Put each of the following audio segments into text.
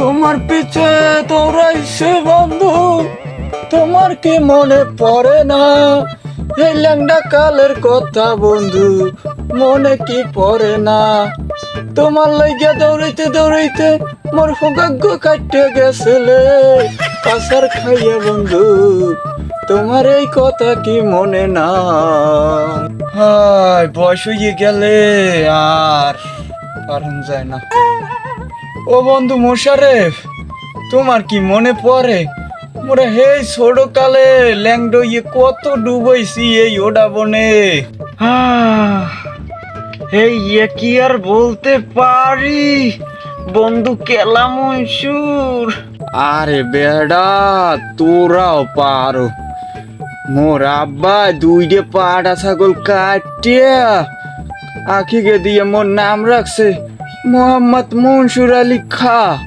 তোমার পিছে দৌড়াইছে বন্ধু, তোমার কি মনে পড়ে না? এই ল্যাংডা কালের কথা বন্ধু, মনে কি পড়ে না? তোমার লাইগা দৌড়াইতে দৌড়াইতে মোর সৌভাগ্য কাটতে গেছিলে কাসার খাইয়া বন্ধু, তোমার এই কথা কি মনে না? হায়, বয়স হয়ে গেলে আর পারন যায় না। ও বন্ধু মোশারেফ, তোমার কি মনে পড়ে? মোরা হে ছোট কালে ল্যাংডো ইয়ে কত ডুবাইছি এই ওডা বনে এই ইয়ে কি আর বলতে পারি? বন্ধু কেলা মনসুর। আরে বেডা, তোরাও পারো। মোর আব্বা দুইটে পাটা ছাগল কাটিয়া আখিকে দিয়ে মোর নাম রাখছে। মোহাম্মদ মনসুর আলী খা।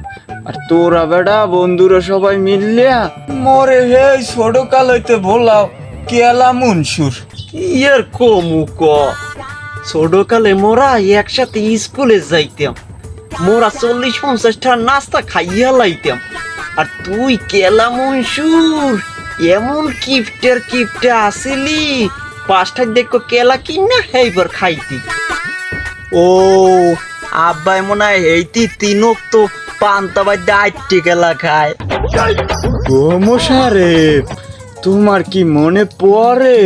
আর তোরা বেড়া বন্ধুরা সবাই মিললিয়া মরে হে ছোট কাল হইতে ভোলাও কেলা মনসুর ইয়ার কমু ক? ছোটকালে মোরা একসাথে স্কুলে যাইতাম। মোরা চল্লিশ পঞ্চাশটা নাস্তা খাইয়া লাইতাম। আর তুই কেলা মনসুর? এমন কিপটার কিপটা আসিলি? পাঁচটা দেখো কেলা কিনা হেইবার খাইতি। ও আব্বাই মনে হয় এইটি তিনক তো পান্তা বাদ্যে আটটি কেলা খায়। ও মশারে তোমার কি মনে পড়ে?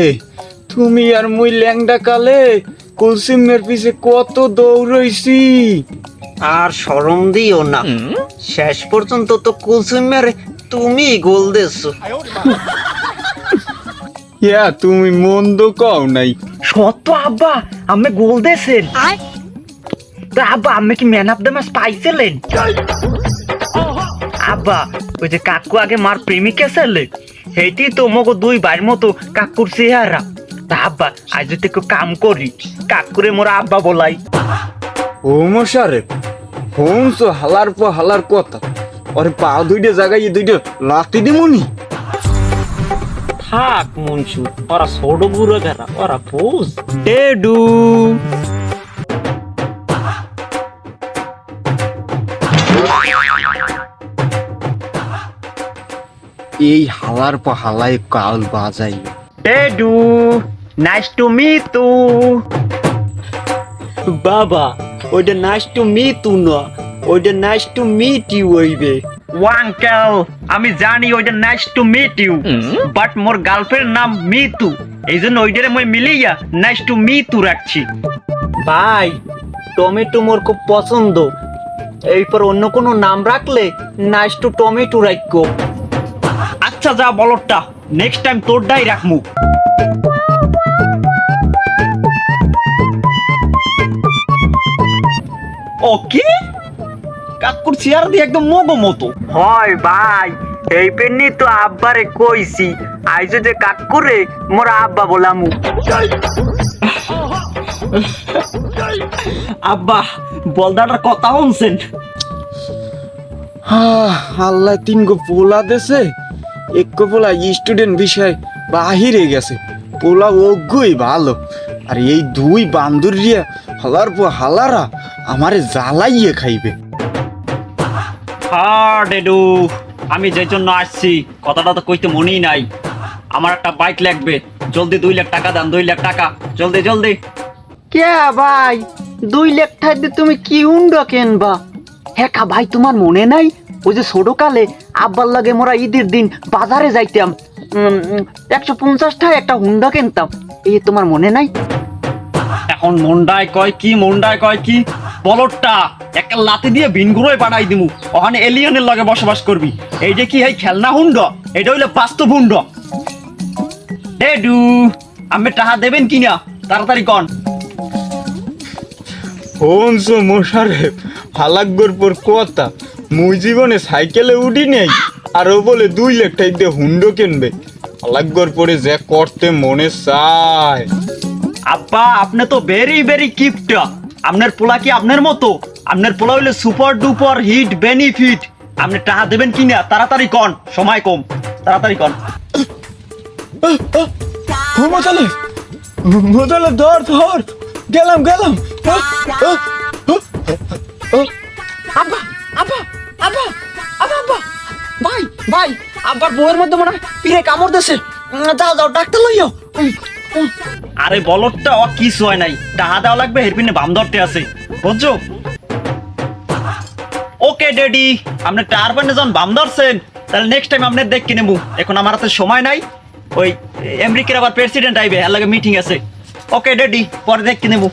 তুমি আর মুই ল্যাংডা কালে কুলসিমের পিছে কত দৌড়ইছি। আর সরম দিও না। শেষ পর্যন্ত তো কুলসুমের তুমি গোল দেছো ইয়া তুমি মন্দ কও নাই। সত্য আব্বা আমি গোল দেছেন তা আব্বা আমি কি ম্যান অফ দ্য ম্যাচ পাইছিলেন? আব্বা ওই যে কাকু আগে মার প্রেমিকা ছেলে সেইটি তো মগো দুই ভাইয়ের মতো কাকুর চেহারা। তা আব্বা আজ যদি একটু কাম করি কাকুরে মোরা আব্বা বলাই। ও মশারে হোমস হালার পর হালার কথা। ওরে পা দুইটা জায়গায় দুইটা লাতি দিমুনি থাক মনসু ওরা ছোট বুড়ো গেরা ওরা পোজ ডেডু এই হালার পর হালাই কাল বাজাই ডেডু নাইস টু মিট তু বাবা ওইটা নাইস টু মিট তু না ওইটা নাইস টু মিট ইউ হইবে। ওয়াঙ্কেল আমি জানি ওইটা nice to meet you but more girlfriend নাম মিতু এই জন্য ওইটারে মই মিলিয়া নাইস টু মিতু রাখছি। ভাই টমেটো মোর খুব পছন্দ এরপর অন্য কোনো নাম রাখলে নাইস টু টমেটো রাখব আচ্ছা যা বলটা নেক্সট টাইম তোরটাই রাখমু। ও কি? কাকুর চেয়ার দিয়ে একদম মগো মতো। হয় ভাই এই পেন্নি তো আব্বারে কইছি। আইজ যে কাকুরে মোর আব্বা বলামু। আব্বা বলদাটার কথা শুনছেন? আল্লাহ তিন গো পোলা দেছে এক পোলা স্টুডেন্ট বিষয় বাহিরে গেছে পোলা অজ্ঞই ভালো। আর এই দুই বান্দুরিয়া হালার পর হালারা আমারে জ্বালাইয়ে খাইবে। হ্যাঁ ডেডু আমি যে জন্য আসছি কথাটা তো কইতে মনেই নাই। আমার একটা বাইক লাগবে জলদি দুই লাখ টাকা দেন দুই লাখ টাকা জলদি জলদি। কে ভাই? দুই লাখ টাকা তুমি কি উন্ডা কেনবা? হ্যাঁ কা ভাই, তোমার মনে নাই? ওই যে ছোট কালে আব্বার লাগে মোরা ঈদের দিন বাজারে যাইতাম। একশো পঞ্চাশ টাকা একটা হুন্ডা কিনতাম। এই তোমার মনে নাই? এখন মন্ডায় কয় কি, মন্ডায় কয় কি? বলটটা একটা লাতি দিয়ে ভিনগুড়োয় পাঠাই দিমু। ওখানে এলিয়নের লগে বসবাস করবি। এইটা কি এই খেলনা হুন্ড? এটা হইলে বাস্তব হুন্ড। ডেডু আমি টাকা দেবেন কিনা? তাড়াতাড়ি কন। হংস মশারে? ফালাকগর পর কথা মুই জীবনে সাইকেলে উঠি নেই আর ও বলে দুই লাখ টাকা দিয়ে হুন্ডো কিনবে। ফালাকগর পরে যে করতে মনে চায়। আব্বা আপনি তো ভেরি ভেরি কিপটা আপনার পোলা কি আপনার মতো? আপনার পোলা হইলে সুপার ডুপার হিট বেনিফিট আপনি টাকা দেবেন কিনা? তাড়াতাড়ি কন সময় কম। তাড়াতাড়ি কন। মতালে মতালে ধর ধর। গেলাম গেলাম। নেক্সট টাইম দেখ এখন আমার সময় নাই। ওই আমেরিকার আবার প্রেসিডেন্ট আছে। ওকে ডেডি পরে দেখ কিনেবো